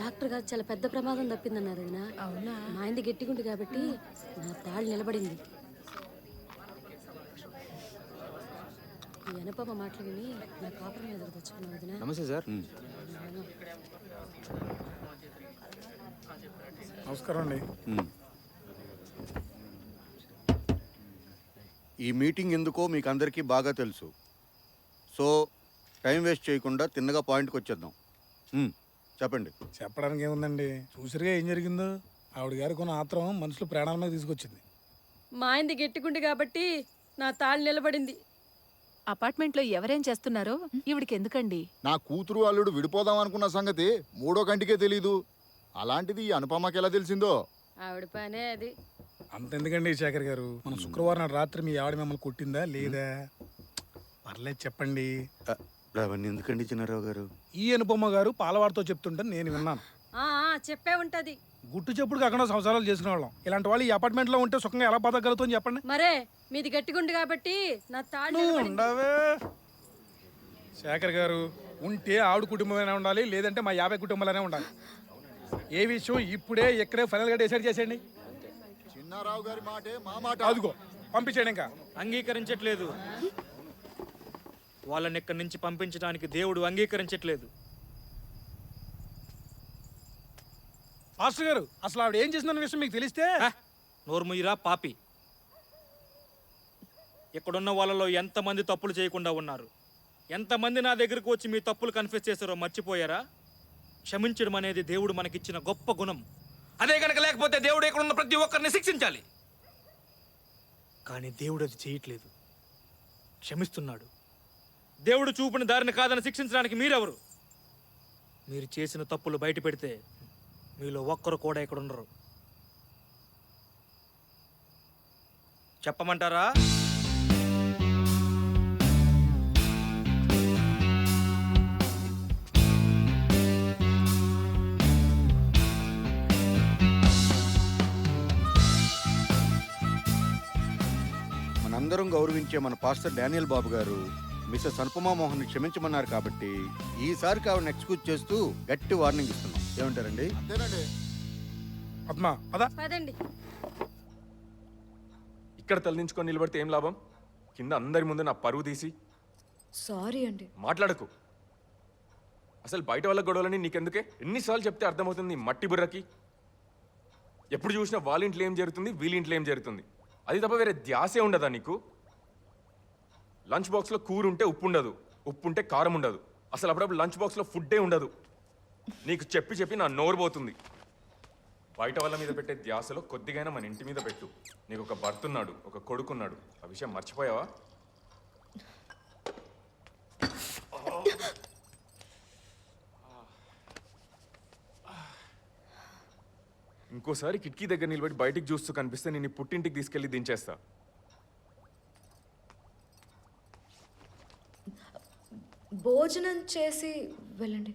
Doctor గారు చాలా పెద్ద ప్రమాదం తప్పిందన్నారు వదినా అవునా? మా ఆయనది గట్టిగుంది కాబట్టి నా తాళి నిలబడింది. ఈ అనుపమ మాటలు విని నా కాపురం మీద తెచ్చుకున్నా వదినా. నమస్తే సార్. నమస్కారం అండి. ఈ మీటింగ్ ఎందుకో మీకు అందరికీ బాగా తెలుసు. సో టైం వేస్ట్ చేయకుండా తిన్నగా పాయింట్కి వచ్చేద్దాం. చెప్పండి. చెప్పడానికి ఏముందండి? చూసిరుగా ఏం జరిగిందో? ఆవిడ గారు కొన్ని ఆత్రం మనుషులు ప్రాణాల మీద తీసుకొచ్చింది. మా ఆయనది గట్టిగుంది కాబట్టి నా తాళి నిలబడింది. అపార్ట్మెంట్లో ఎవరేం చేస్తున్నారో ఈవిడికి ఎందుకండి నా కూతురు అల్లుడు విడిపోదాం అనుకున్న సంగతి మూడో కంటికే తెలీదు. అలాంటిది ఈ అనుపమకి ఎలా తెలిసిందో? ఆవిడ పనే అది. అంతెందుకండి శేఖర్ గారు? మన శుక్రవారం నాడు రాత్రి మీ ఆవిడ మిమ్మల్ని కొట్టిందా లేదా? పర్లేదు చెప్పండి. అ, అవన్నీ ఎందుకండి చిన్నారావు గారు? ఈ అనుపమ్మ గారు పాలవాడితో చెప్తుంటే నేను విన్నాను. ఆ, ఆ, చెప్పే ఉంటది. గుట్టు చెప్పుడు కాకుండా సంవత్సరాలు చేసిన వాళ్ళం ఇలాంటి వాళ్ళు ఈ అపార్ట్మెంట్లో ఉంటే సుఖంగా ఎలా బతకగలుగుతాం చెప్పండి. మరే మీది గట్టిగుంది కాబట్టి నా నువ్వు నిలబడింది. ఉండవే. శేఖర్ గారు ఉంటే ఆవిడ కుటుంబమైనా ఉండాలి లేదంటే మా యాభై కుటుంబాలనే ఉండాలి. ఏ విషయం ఇప్పుడే ఎక్కడే ఫైనల్గా డిసైడ్ చేసేయండి. చిన్నారావు గారి మాటే మా మాట. అదిగో పంపించేయండి ఇంకా. అంగీకరించట్లేదు. వాళ్ళని ఇక్కడి నుంచి పంపించడానికి దేవుడు అంగీకరించట్లేదు. మాస్టర్ గారు అసలు ఆవిడ ఏం చేసిందన్న విషయం మీకు తెలిస్తే! నోర్ముయిరా పాపి. ఇక్కడున్న వాళ్ళలో ఎంతమంది తప్పులు చేయకుండా ఉన్నారు? ఎంతమంది నా దగ్గరకు వచ్చి మీ తప్పులు కన్ఫెస్ చేశారో మర్చిపోయారా? క్షమించడం అనేది దేవుడు మనకిచ్చిన గొప్ప గుణం. అదే కనుక లేకపోతే దేవుడు ఇక్కడ ఉన్న ప్రతి ఒక్కరిని శిక్షించాలి. కానీ దేవుడు అది చేయట్లేదు. క్షమిస్తున్నాడు. దేవుడు చూపిన దారిని కాదని శిక్షించడానికి మీరెవరు? మీరు చేసిన తప్పులు బయట పెడితే మీలో ఒక్కరు కూడా ఇక్కడ ఉండరు. చెప్పమంటారా? మనందరం గౌరవించే మన పాస్టర్ డానియల్ బాబు గారు మిస్సెస్ అనుపమా మోహన్ క్షమించమన్నారు కాబట్టి ఈసారికి ఆవిడని ఎక్స్క్యూజ్ చేస్తూ గట్టి వార్నింగ్ ఇస్తున్నాం. ఏమంటారండి? అంతేనండి. పద్మ పద. పదండి. ఇక్కడ తలదించుకొని నిలబడితే ఏం లాభం? కింద అందరి ముందు నా పరువు తీసి. సారీ అండి. మాట్లాడకు. అసలు బయట వాళ్ళ గొడవలని నీకెందుకే? ఎన్నిసార్లు చెప్తే అర్థమవుతుంది ఈ మట్టి బుర్రకి? ఎప్పుడు చూసినా వాళ్ళ ఇంట్లో ఏం జరుగుతుంది వీళ్ళ ఇంట్లో ఏం జరుగుతుంది? అది తప్ప వేరే ధ్యాసే ఉండదా నీకు? లంచ్ బాక్స్లో కూర ఉంటే ఉప్పు ఉండదు ఉప్పు ఉంటే కారం ఉండదు అసలు అప్పుడప్పుడు లంచ్ బాక్స్లో ఫుడ్డే ఉండదు. నీకు చెప్పి చెప్పి నా నోరు పోతుంది. బయట వాళ్ళ మీద పెట్టే ధ్యాసలో కొద్దిగైనా మన ఇంటి మీద పెట్టు. నీకు ఒక భర్త ఉన్నాడు ఒక కొడుకున్నాడు. ఆ విషయం మర్చిపోయావా? ఇంకోసారి కిటికీ దగ్గర నిలబడి బయటికి చూస్తూ కనిపిస్తే నేను పుట్టింటికి తీసుకెళ్ళి దించేస్తా. భోజనం చేసి వెళ్ళండి.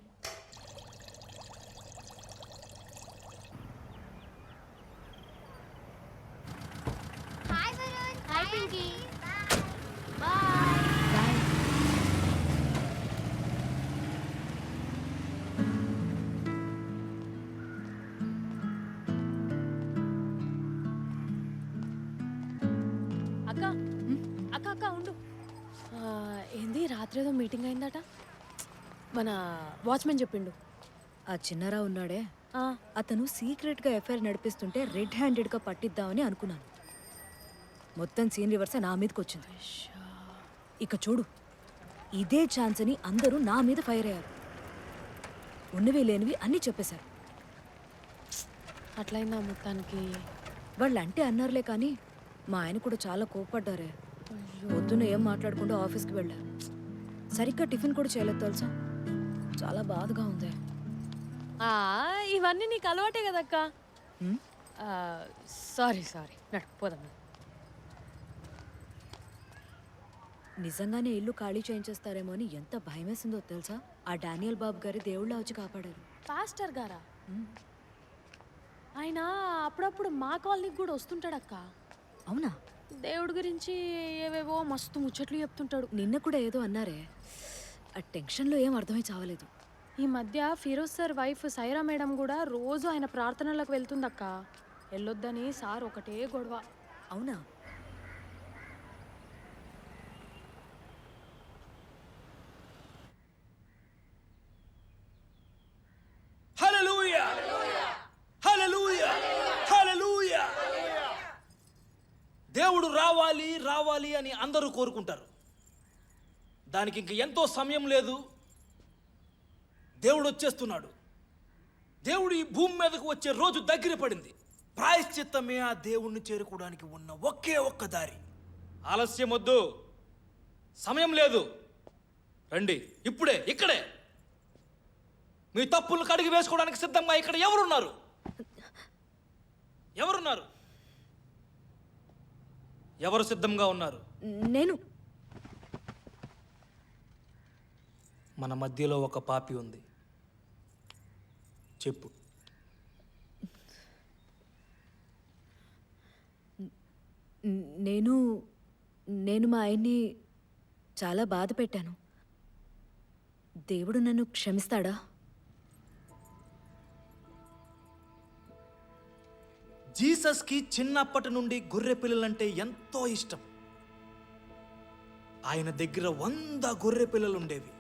రాత్రి ఏదో మీటింగ్ అయిందట. మన వాచ్మెన్ చెప్పిండు. ఆ చిన్నారావు ఉన్నాడే. అతను సీక్రెట్గా ఎఫ్ఐఆర్ నడిపిస్తుంటే రెడ్ హ్యాండెడ్గా పట్టిద్దామని అనుకున్నాను. మొత్తం సీన్ రివర్స్ నా మీదకి వచ్చింది ఇక చూడు ఇదే ఛాన్స్ అని అందరూ నా మీద ఫైర్ అయ్యారు. ఉన్నవి లేనివి అన్నీ చెప్పేశారు. అట్లయిందా మొత్తానికి? వాళ్ళు అంటే అన్నారులే కానీ మా ఆయన కూడా చాలా కోప్పడ్డారే. పొద్దున్న ఏం మాట్లాడకుండా ఆఫీస్కి వెళ్ళారు సరిగ్గా టిఫిన్ కూడా చేయలేదు తెలుసా? చాలా బాధగా ఉంది. ఆ, ఇవన్నీ నీకు అలవాటే కదక్క? Sorry sorry. నడు పోదాం. నిజంగానే ఇల్లు ఖాళీ చేయించేస్తారేమో అని ఎంత భయమేసిందో తెలుసా? ఆ డానియల్ బాబు గారి దేవుళ్ళ వచ్చి కాపాడారు. పాస్టర్ గారా? ఆయన అప్పుడప్పుడు మా కాలనీకి కూడా వస్తుంటాడక్క. అవునా? దేవుడి గురించి ఏవేవో మస్తు ముచ్చట్లు చెప్తుంటాడు. నిన్న కూడా ఏదో అన్నారే. ఆ టెన్షన్లో ఏం అర్థమై చావలేదు. ఈ మధ్య Firoz sir wife Saira madam కూడా రోజు ఆయన ప్రార్థనలకు వెళ్తుందక్క. వెళ్ళొద్దని సార్ ఒకటే గొడవ. అవునా? హల్లెలూయా! హల్లెలూయా! హల్లెలూయా! దేవుడు రావాలి రావాలి అని అందరూ కోరుకుంటారు. దానికి ఇంక ఎంతో సమయం లేదు. దేవుడు వచ్చేస్తున్నాడు. దేవుడు ఈ భూమి మీదకు వచ్చే రోజు దగ్గర పడింది. ప్రాయశ్చిత్తమే ఆ దేవుణ్ణి చేరుకోవడానికి ఉన్న ఒకే ఒక్క దారి. ఆలస్యం వద్దు. సమయం లేదు. రండి ఇప్పుడే ఇక్కడే. మీ తప్పులను కడిగి వేసుకోవడానికి సిద్ధంగా ఇక్కడ ఎవరున్నారు? ఎవరున్నారు? ఎవరు సిద్ధంగా ఉన్నారు? నేను. మన మధ్యలో ఒక పాపి ఉంది. చెప్పు. నేను నేను మా ఆయన్ని చాలా బాధ పెట్టాను. దేవుడు నన్ను క్షమిస్తాడా? జీసస్కి చిన్నప్పటి నుండి గొర్రె పిల్లలంటే ఎంతో ఇష్టం. ఆయన దగ్గర వంద గొర్రె పిల్లలు ఉండేవి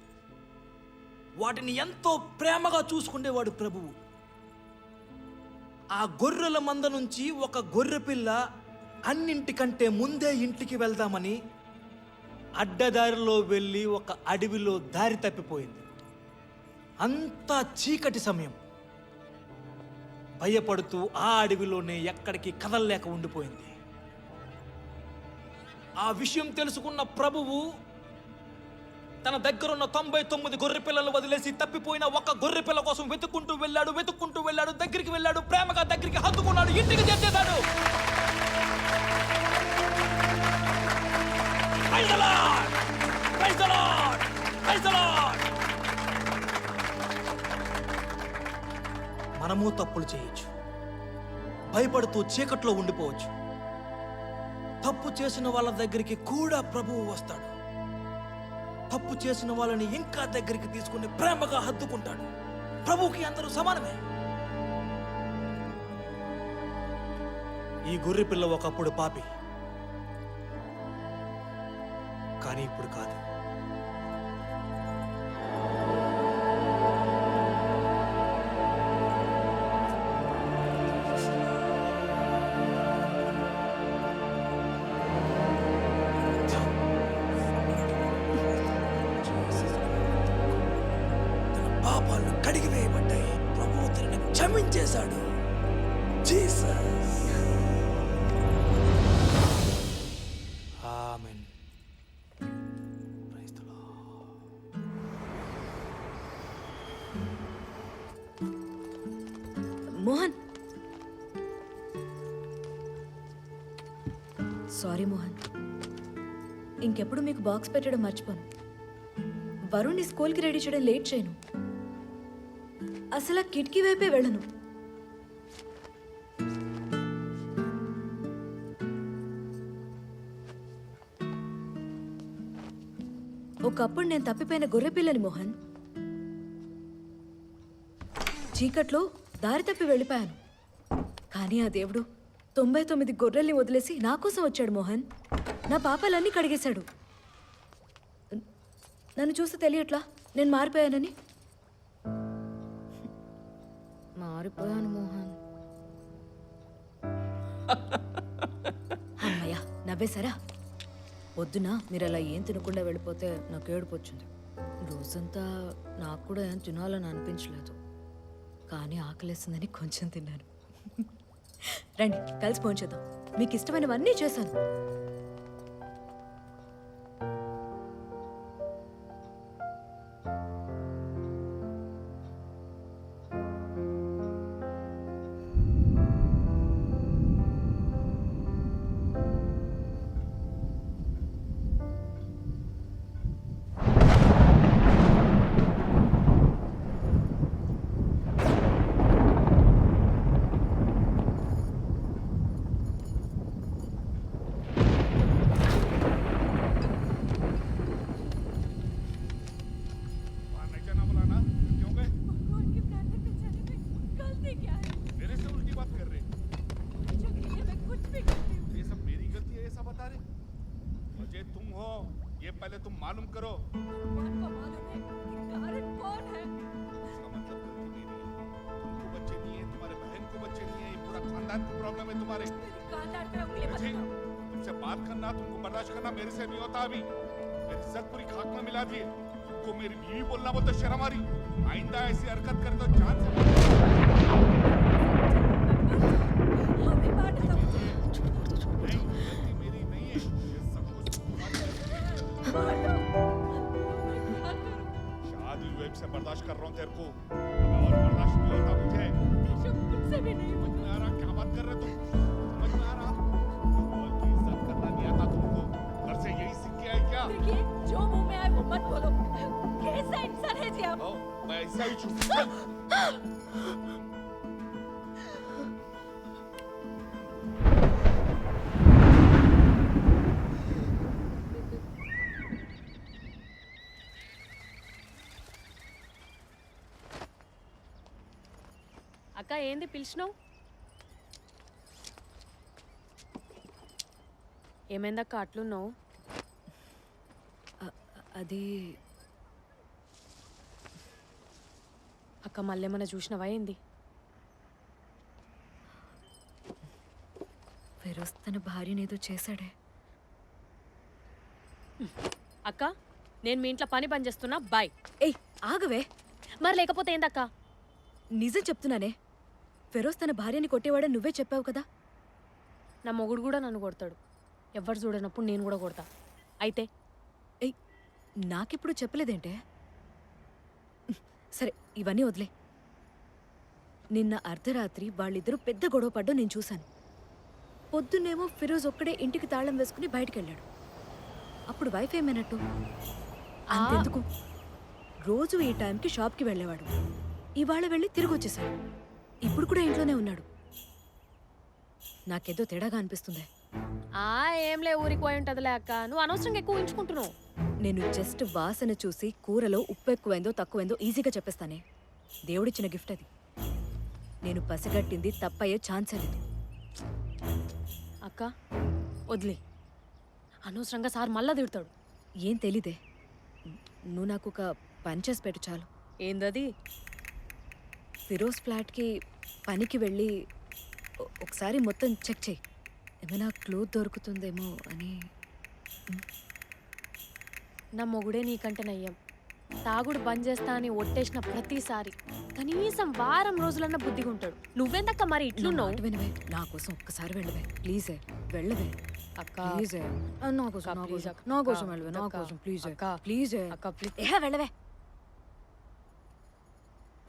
వాటిని ఎంతో ప్రేమగా చూసుకునేవాడు ప్రభువు. ఆ గొర్రెల మంద నుంచి ఒక గొర్రె పిల్ల అన్నింటికంటే ముందే ఇంటికి వెళ్దామని అడ్డదారిలో వెళ్ళి ఒక అడవిలో దారి తప్పిపోయింది. అంతా చీకటి సమయం. భయపడుతూ ఆ అడవిలోనే ఎక్కడికి కదలలేక ఉండిపోయింది. ఆ విషయం తెలుసుకున్న ప్రభువు తన దగ్గరున్న తొంభై తొమ్మిది గొర్రె పిల్లలు వదిలేసి తప్పిపోయిన ఒక గొర్రె పిల్ల కోసం వెతుక్కుంటూ వెళ్ళాడు వెతుక్కుంటూ వెళ్ళాడు దగ్గరికి వెళ్ళాడు ప్రేమగా దగ్గరికి హత్తుకున్నాడు ఇంటికి చేర్చేశాడు. మనము తప్పులు చేయొచ్చు. భయపడుతూ చీకట్లో ఉండిపోవచ్చు. తప్పు చేసిన వాళ్ళ దగ్గరికి కూడా ప్రభువు వస్తాడు. తప్పు చేసిన వాళ్ళని ఇంకా దగ్గరికి తీసుకుని ప్రేమగా హద్దుకుంటాడు. ప్రభుకి అందరూ సమానమే. ఈ గొర్రె పిల్ల ఒకప్పుడు పాపి. కానీ ఇప్పుడు కాదు. చేశాడు. Jesus. Amen. Mohan. Sorry Mohan. ఇంకెప్పుడు మీకు బాక్స్ పెట్టడం మర్చిపోను. వరుణ్ని స్కూల్కి రెడీ చేయడం లేట్ చేయను. అసలు ఆ కిటికీ వైపే వెళ్ళను. ఒకప్పుడు నేను తప్పిపోయిన గొర్రెపిల్లని మోహన్. చీకట్లో దారి తప్పి వెళ్ళిపోయాను. కానీ ఆ దేవుడు తొంభై తొమ్మిది గొర్రెల్ని వదిలేసి నా కోసం వచ్చాడు మోహన్. నా పాపాలన్నీ కడిగేశాడు. నన్ను చూస్తే తెలియట్లా? నేను మారిపోయానని? మారిపోయాను మోహన్. అమ్మయ్యా నవ్వేశారా? వద్దునా? మీరు అలా ఏం తినకుండా వెళ్ళిపోతే నాకు ఏడుపు వచ్చింది. రోజంతా నాకు కూడా ఏం తినాలని అనిపించలేదు. కానీ ఆకలేస్తుందని కొంచెం తిన్నాను. రండి కలిసి పోంచేద్దాం మీకు ఇష్టమైనవన్నీ చేశాను. पूरा खानदान की प्रॉब्लम है तुम्हारे। उठाओ। तुमसे बात करना तुमको बर्दाश्त करना मेरे से नहीं होता अभी। मेरी इज़्ज़त पूरी खाक में मिला दी है। तुमको मेरी बीवी बोलना बोलते शर्म आ रही। आइंदा ऐसी हरकत करे तो जान से बर्दाश्त कर रहा हूँ तेरे को। अब और बर्दाश्त नहीं होता मुझे ऋषभ, भी नहीं समझ में आ रहा क्या बात कर रहे तुम? समझ में आ रहा? माहौल की इज़्ज़त करना नहीं आता तुमको। घर से यही सीख के आए क्या? देखिए जो मुँह में आए वो मत बोलो। कैसा इंसान है जी आप? मैं ऐसा ही छू అక్క ఏంది పిలిచినావు? ఏమైందక్క అట్లున్నావు? అది అక్క మళ్ళేమన్నా చూసినవా ఏంది? ఫిరోజ్ తన భార్యనేదో చేశాడే. అక్క నేను మీ ఇంట్లో పని పని చేస్తున్నా బాయ్. ఏయ్ ఆగవే. మరి లేకపోతే ఏందక్క నిజం చెప్తున్నానే. ఫిరోజ్ తన భార్యని కొట్టేవాడని నువ్వే చెప్పావు కదా? నా మొగుడు కూడా నన్ను కొడతాడు. ఎవరు చూడనప్పుడు నేను కూడా కొడతా. అయితే? ఏయ్ నాకెప్పుడు చెప్పలేదేంటే? సరే ఇవన్నీ వదిలే. నిన్న అర్ధరాత్రి వాళ్ళిద్దరూ పెద్ద గొడవ పడ్డం నేను చూశాను. పొద్దున్నేమో ఫిరోజ్ ఒక్కడే ఇంటికి తాళం వేసుకుని బయటికెళ్ళాడు. అప్పుడు వైఫ్ ఏమైనట్టు? అంతెందుకు? రోజు ఈ టైంకి షాప్కి వెళ్ళేవాడు. ఇవాళ వెళ్ళి తిరిగి వచ్చేసాడు ఇప్పుడు కూడా ఇంట్లోనే ఉన్నాడు. నాకేదో తేడాగా అనిపిస్తుంది. ఆ ఏంలే ఊరికి పోయి ఉంటదిలే అక్క. నువ్వు అనవసరంగా ఎక్కువ ఉంచుకుంటున్నావు నేను జస్ట్ వాసన చూసి కూరలో ఉప్పు ఎక్కువైందో తక్కువైందో ఈజీగా చెప్పేస్తానే. దేవుడిచ్చిన గిఫ్ట్ అది. నేను పసిగట్టింది తప్పయ్యే ఛాన్సే లేదు అక్క వదిలే. అనవసరంగా సార్ మళ్ళా తిడతాడు. ఏం తెలీదే. నువ్వు నాకు ఒక పని చేసి పెట్టు చాలు. ఏందది? ఫిరోజ్ ఫ్లాట్కి పనికి వెళ్ళి ఒకసారి మొత్తం చెక్ చేయి. ఏమైనా క్లూ దొరుకుతుందేమో అని. నా మొగుడే నీకంటే నయ్యం. తాగుడు బంద్ చేస్తా అని ఒట్టేసిన ప్రతిసారి కనీసం వారం రోజులన్నా బుద్ధిగా ఉంటాడు నువ్వెందక్క మరి ఇట్లున్నావు? వినవే. నా కోసం ఒక్కసారి వెళ్ళవే. ప్లీజే వెళ్ళవే. అక్క. ప్లీజే. నా కోసం నా కోసం. వెళ్ళవే నా కోసం. ప్లీజే. అక్క, ప్లీజే. అక్క ప్లీజ్. వెళ్ళవే.